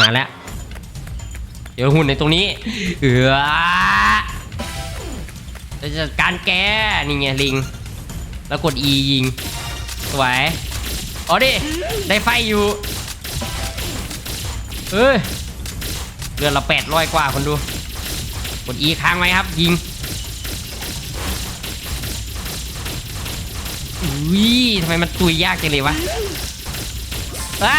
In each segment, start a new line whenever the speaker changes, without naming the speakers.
มาแล้ว เดี๋ยวหุ่นในตรงนี้ เออจะจัดการแกนี่ไงลิง แล้วกด E ยิง สวยเอ๋อดิ ได้ไฟอยู่ เอ้ยเรือนเราแปดร้อยกว่าคนดู กด E ค้างไว้ครับ ยิงอุ้ยทำไมมันตุยยากจังเลยวะอ้า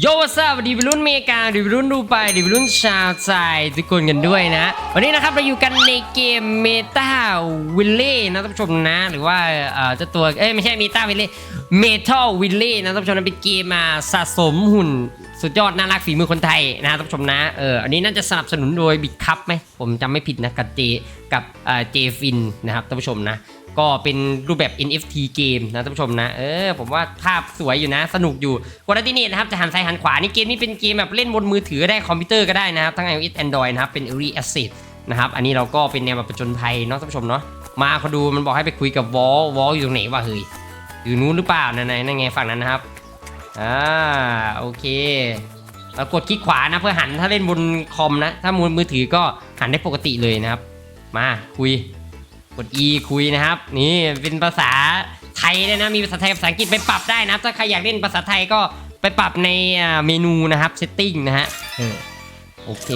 โยวัสดีวัสดีวัยรุ่นเมกาดีวัยรุ่นดูไปดีวัยรุ่นชาวใจทุกคนกันด้วยนะ วันนี้นะครับเราอยู่กันในเกมเมตาวิลเล่นะท่านผู้ชมนะ หรือว่าเอ่อเจ้าตัวเอ้ยไม่ใช่เมตาวิลเล่เมทัลวิลเล่นะท่านผู้ชมนะเป็นเกมมาสะสมหุ่นสุดยอดน่ารักฝีมือคนไทยนะท่านผู้ชมนะเอออันนี้น่าจะสนับสนุนโดยบิ๊กคัพไหมผมจำไม่ผิดนะกับเจกับเจฟินนะครับท่านผู้ชมนะ ก็เป็นรูปแบบ NFT เกมนะท่านผู้ชมนะ เออ ผมว่าภาพสวยอยู่นะ สนุกอยู่กดที่นี่นะครับ จะหันซ้ายหันขวา นี่เกมนี้เป็นเกมแบบเล่นบนมือถือได้คอมพิวเตอร์ก็ได้นะครับ ทั้ง iOS Android นะครับ เป็น Early Access นะครับ อันนี้เราก็เป็นแนวแบบประจนภัยเนาะท่านผู้ชมเนาะ มาเขาดูมันบอกให้ไปคุยกับวอลวอลอยู่ตรงไหนวะเฮ้ย อยู่นู้นหรือเปล่านั่นไงนั่นไงฝั่งนั้นนะครับ อ่า โอเคเรากดคลิกขวานะเพื่อหันถ้าเล่นบนคอมนะ ถ้าบนมือถือก็หันได้ปกติเลยนะครับ มาคุย กด E คุยนะครับ นี่เป็นภาษาไทยเลยนะมีภาษาไทยกับภาษาอังกฤษไปปรับได้นะครับถ้าใครอยากเล่นภาษาไทยก็ไปปรับในอ่าเมนูนะครับ setting นะฮะเออโอเค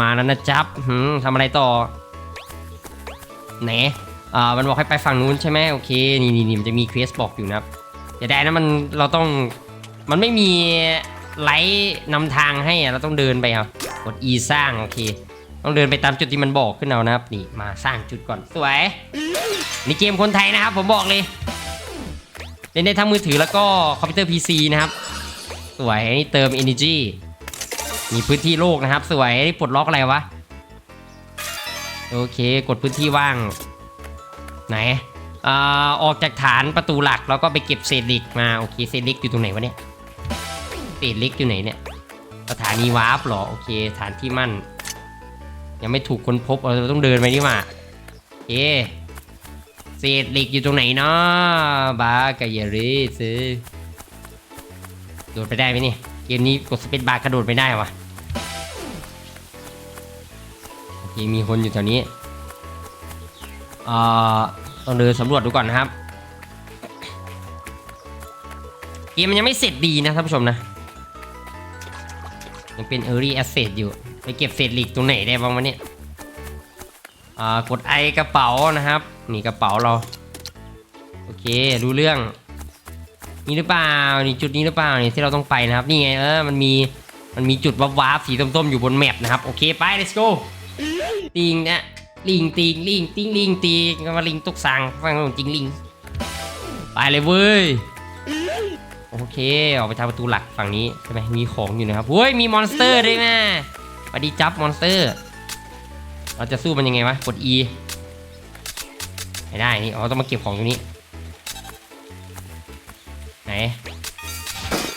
มาแล้วนะจ๊บหืมทำอะไรต่อไหนอ่ามันบอกให้ไปฝั่งนู้นใช่ไหมโอเคนี่นี่นี่มันจะมีเควสบอกอยู่นะครับอย่าได้นะมันเราต้องมันไม่มีไลท์นำทางให้อะเราต้องเดินไปเอากด E สร้างโอเค ต้องเดินไปตามจุดที่มันบอกขึ้นเอานะครับ นี่มาสร้างจุดก่อนสวยนี่เกมคนไทยนะครับ ผมบอกเลยเล่นได้ทั้งมือถือแล้วก็คอมพิวเตอร์ PC นะครับ สวยนี่เติม Energy มีพื้นที่โลกนะครับ สวยนี่ปลดล็อกอะไรวะโอเคกดพื้นที่ว่าง ไหนอ่าออกจากฐานประตูหลักแล้วก็ไปเก็บเศษเหล็กมาโอเคเศษเหล็กอยู่ตรงไหนวะเนี่ยเศษเหล็กอยู่ไหนเนี่ยสถานีวาร์ปหรอโอเคฐานที่มั่น ยังไม่ถูกค้นพบเราต้องเดินไปนี่มาเอ๊เศษเหล็กอยู่ตรงไหนเนาะบากายริซื้อโดดไปได้ไหมนี่เกมนี้กดสเปซบาร์กระโดดไปได้วะโอเคมีคนอยู่แถวนี้เอ่อต้องเดินสำรวจดูก่อนนะครับเกมมันยังไม่เสร็จดีนะท่านผู้ชมนะยังเป็น Early Access อยู่ ไปเก็บเศษเหล็กตรงไหนได้บ้างวะเนี่ยอ่ากดไอกระเป๋านะครับ นี่กระเป๋าเรา โอเครู้เรื่อง นี่หรือเปล่า นี่จุดนี้หรือเปล่า นี่ที่เราต้องไปนะครับ นี่ไงเออ มันมี มันมีจุดวับวับสีส้มๆอยู่บนแมปนะครับ โอเคไป let's go ติงเนี่ยลิงติงลิงติงลิงติงมาลิงตุกสังฟังจริงลิง ไปเลยเว้ย โอเค ออกไปทางประตูหลักฝั่งนี้ใช่ไหมมีของอยู่นะครับเฮ้ย มีมอนสเตอร์ด้วยแม่ สวัสดีจับมอนสเตอร์ เราจะสู้มันยังไงวะ กด E ไม่ได้ นี่ อ๋อ ต้องมาเก็บของตรงนี้ไหน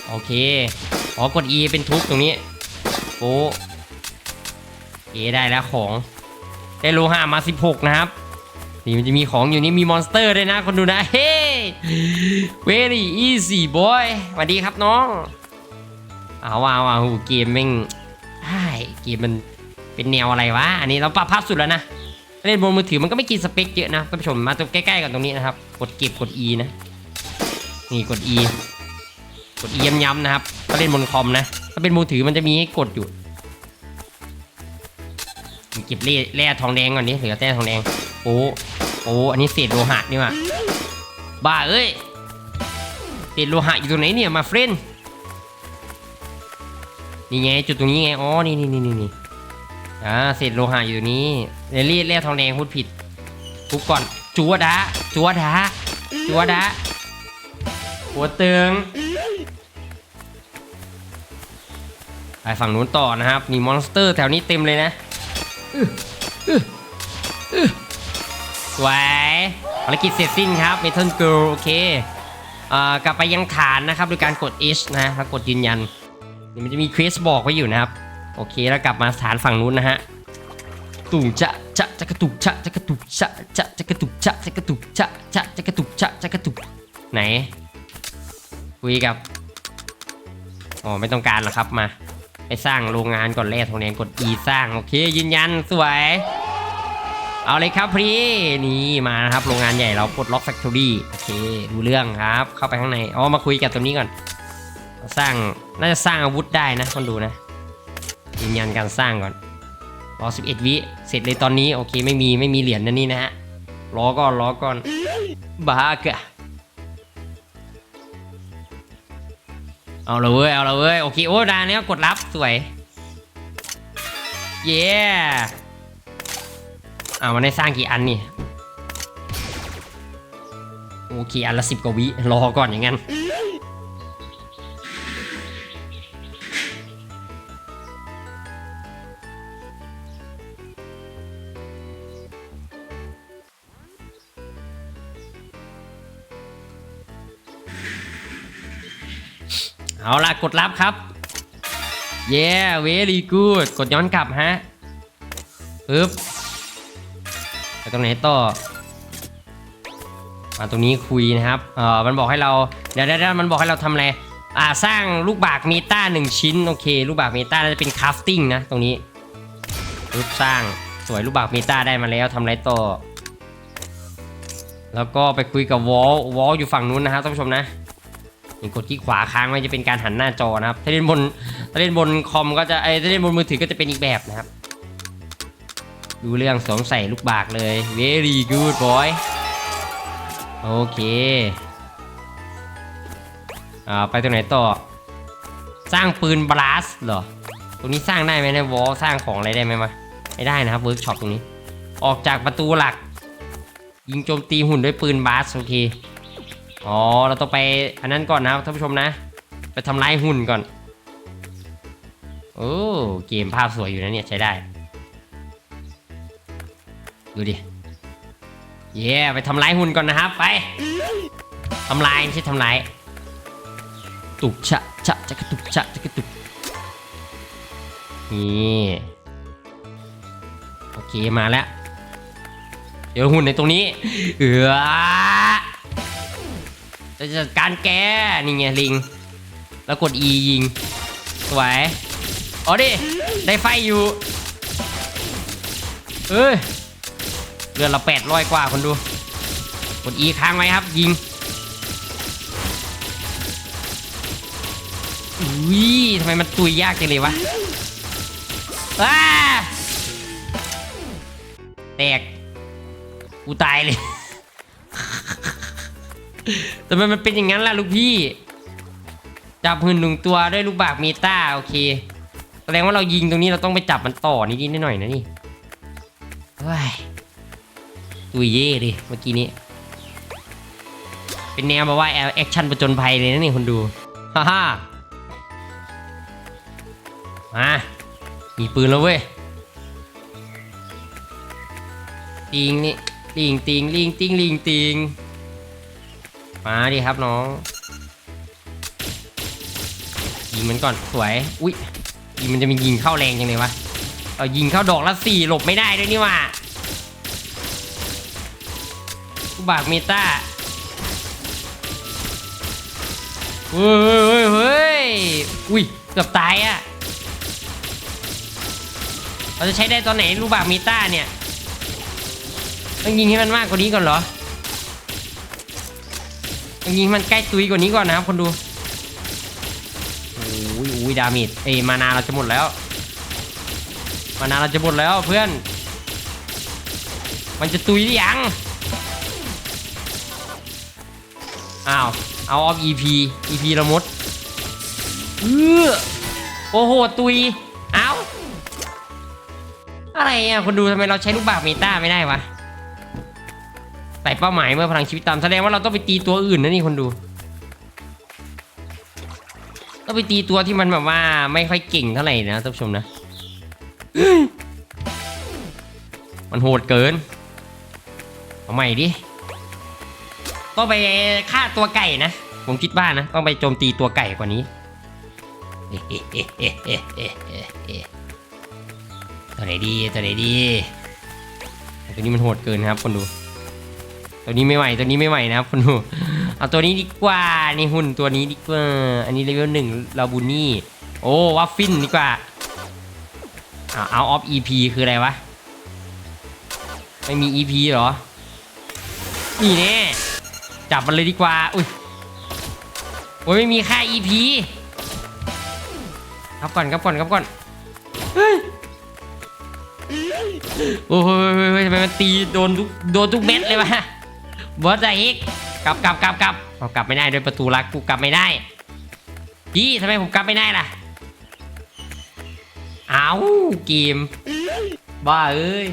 โอเค อ๋อ กด E เป็นทุบตรงนี้โอ้เอได้แล้วของ ได้โลหะมา 16 นะครับ นี่มันจะมีของอยู่นี่มีมอนสเตอร์ด้วยนะ คนดูนะ เฮ้ very easy boy สวัสดีครับน้อง เอาว่าเอาว่าโหเกมแม่ง เกมมันเป็นแนวอะไรวะ อันนี้เราปรับภาพสุดแล้วนะ เล่นบนมือถือมันก็ไม่กินสเปคเยอะนะท่านผู้ชมมาตรงใกล้ๆกันตรงนี้นะครับ กดเก็บกด E นะ นี่กด E กด E ย้ำๆนะครับถ้าเล่นบนคอมนะ ถ้าเป็นมือถือมันจะมีให้กดอยู่ เก็บเล่แร่ทองแดงก่อนดิเหลือแต่ทองแดง โอ้โอ้อันนี้เศษโลหะนี่วะบ้าเอ้ยเศษโลหะอยู่ตรงไหนเนี่ยมาเฟรน นี่ไงจุดตรงนี้ไง อ๋อ นี่นี่นี่นี่นอ่าเศษโลหะอยู่ตรงนี้เรลลี่แร่ทองแดงพูดผิดทุบก่อนจัวดาจัวดาจัวดาหัวเตืองไปฝั่งนู้นต่อนะครับมีมอนสเตอร์แถวนี้เต็มเลยนะสวยภารกิจเสร็จสิ้นครับเมทัลเกิลโอเคเอ่อกลับไปยังฐานนะครับโดยการกด H นะแล้วกดยืนยัน เดี๋ยวมันจะมีเควสบอกไว้อยู่นะครับ โอเคแล้วกลับมาฐานฝั่งนู้นนะฮะตุ่จะจะจะกระตุกจะจะกระตุกจะจะจะกระตุกจะจะกระตุกจะจะจะกระตุกจะจะกระตุกไหนคุยกับอ๋อไม่ต้องการหรอกครับมาไปสร้างโรงงานก่อนแรกตรงนี้กด E สร้างโอเคยืนยันสวย เอาเลยครับพี่นี่มานะครับโรงงานใหญ่เราปลดล็อกแฟคทอรี่โอเคดูเรื่องครับ เข้าไปข้างในอ๋อมาคุยกับตัวนี้ก่อน สร้าง น่าจะสร้างอาวุธได้นะคนดูนะยืนยันการสร้างก่อนรอ11 วิเสร็จเลยตอนนี้โอเคไม่มีไม่มีเหรียญนั่นนี่นะฮะรอก่อนรอก่อนบ้ากะเอาละเว้ยเอาละเว้ยโอเคโอ้ดานนี้กดรับสวยเย้เอามันได้สร้างกี่อันนี่โอเคอันละสิบกว่าวิรอก่อนอย่างงั้น เอาล่ะกดรับครับ เย้ very good กดย้อนกลับฮะปึ๊บไปตรงไหนต่อมาตรงนี้คุยนะครับเออมันบอกให้เราเดี๋ยวเดี๋ยวมันบอกให้เราทำอะไรอ่าสร้างลูกบากเมตาหนึ่งชิ้นโอเค ลูกบากเมตาจะเป็นคราฟติ้งนะตรงนี้ปึ๊บสร้างสวยลูกบากเมตาได้มาแล้วทำอะไรต่อ แล้วก็ไปคุยกับวอลวอลอยู่ฝั่งนู้นนะครับท่านผู้ชมนะ นี่กดที่ขวาค้างไว้จะเป็นการหันหน้าจอนะครับ ถ้าเล่นบนถ้าเล่นบนคอมก็จะไอ้ถ้าเล่นบนมือถือก็จะเป็นอีกแบบนะครับ ดูเรื่องสวมใส่ลูกบากเลย very good boy โอเคอ่าไปตรงไหนต่อ สร้างปืนบลัสเหรอ ตรงนี้สร้างได้ไหมในวอลสร้างของอะไรได้ไหมมาไม่ได้นะครับเวิร์กช็อปตรงนี้ ออกจากประตูหลัก ยิงโจมตีหุ่นด้วยปืนบลัสโอเค อ๋อ เราต้องไปอันนั้นก่อนนะท่านผู้ชมนะ ไปทำลายหุ่นก่อน โอ้ เกมภาพสวยอยู่นะเนี่ยใช้ได้ ดูดิ เย้ไปทำลายหุ่นก่อนนะครับ ไปทำลายไม่ใช่ทำลาย ตุกชะชะจะกระตุกชะจะกระตุก นี่โอเคมาแล้ว เดี๋ยวหุ่นในตรงนี้ เออ จะจัดการแกนี่ไงลิง แล้วกด E ยิง สวยเอดิ ได้ไฟอยู่เอ้ยเรือนเราแปดร้อยกว่าคนดู กด E ค้างไว้ครับ ยิงอุ้ยทำไมมันตุยยากจังเลยวะอ้าแตก กูตายเลย ทำไมมันเป็นอย่างนั้นล่ะลูกพี่ จับหืนหนึ่งตัวด้วยลูกบากเมตาโอเค แสดงว่าเรายิงตรงนี้เราต้องไปจับมันต่อนิดๆหน่อยนะนี่เฮ้ยตุยเย่ดิเมื่อกี้นี้ เป็นแนวแบบว่าแอคชั่นประจนภัยเลยนะนี่คนดู ฮ่าฮ่ามามีปืนแล้วเว้ยติงนี่ติงติงลิงติงลิงติง มาดิครับน้องยิงมันก่อนสวย อุ้ยยิงมันจะมียิงเข้าแรงจังเลยวะเอายิงเข้าดอกละสี่หลบไม่ได้ด้วยนี่ว่ากูบากเมตาเฮ้ยเฮ้ยเฮ้ยอุ้ยเกือบตายอะเราจะใช้ได้ตอนไหนลูกบากเมตาเนี่ยต้องยิงให้มันมากกว่านี้ก่อนเหรอ องยิงให้มันใกล้ตุยกว่านี้ก่อนนะครับคนดูโอ้ยโอ้ยดาเมจเอ้มานาเราจะหมดแล้ว มานาเราจะหมดแล้วเพื่อน มันจะตุยหรือยัง อ้าว เอาออฟ EP EP เราหมดเออโอ้โห ตุย เอ้าอะไรอะคนดูทำไมเราใช้ลูกบาศก์เมตาไม่ได้วะ ใส่เป้าหมายเมื่อพลังชีวิตตามแสดงว่าเราต้องไปตีตัวอื่นนะนี่คนดู ต้องไปตีตัวที่มันแบบว่าไม่ค่อยเก่งเท่าไหร่นะท่านผู้ชมนะ มันโหดเกิน เอาใหม่ดิ ต้องไปฆ่าตัวไก่นะ ผมคิดว่านะ ต้องไปโจมตีตัวไก่กว่านี้ตัวไหนดีตัวไหนดีตัวนี้มันโหดเกินครับคนดู ตัวนี้ไม่ไหวตัวนี้ไม่ไหวนะครับคนดูเอาตัวนี้ดีกว่านี่หุ่นตัวนี้ดีกว่า อันนี้เลเวลหนึ่งลาบูนี่ โอ้วัฟฟินดีกว่าเอาเอาออฟ EP คืออะไรวะ ไม่มี EP เหรอ นี่แน่จับมันเลยดีกว่า อุ้ยโอ้ยไม่มีค่า EP ครับก่อนครับก่อนครับก่อนเฮ้ยโอ้ยเฮ้ยเฮ้ยทำไมมันตีโดนทุกโดนทุกเม็ดเลยวะ บอสใจอีก กลับกลับกลับกลับเอากลับไม่ได้ด้วยประตูลักกูกลับไม่ได้พี่ทำไมผมกลับไม่ได้ล่ะ เอาเกมบ้าเอ้ย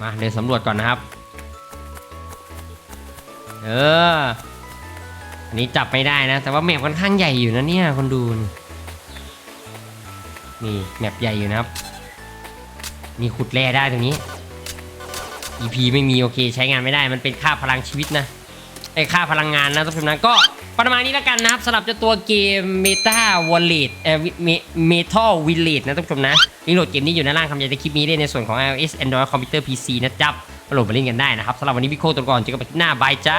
มาเดินสำรวจก่อนนะครับ เออ อันนี้จับไม่ได้นะ แต่ว่าแมปค่อนข้างใหญ่อยู่นะเนี่ยคนดู นี่แมปใหญ่อยู่นะครับนี่ขุดแร่ได้ตรงนี้ EP ไม่มีโอเค ใช้งานไม่ได้มันเป็นค่าพลังชีวิตนะไอค่าพลังงานนะทุกคนนะก็ประมาณนี้แล้วกันนะครับสำหรับเจ้าตัวเกม Meta Wallet เอ่อ Metal Village นะท่านผู้ชมนะลิงก์โหลดเกมนี้อยู่ในล่างคำยันในคลิปนี้ได้ในส่วนของ iOS Android คอมพิวเตอร์ PC นะจ๊บมาโหลดมาเล่นกันได้นะครับสำหรับวันนี้พี่โคตัวก่อนเจอกันใหม่คลิปหน้าบายจ้า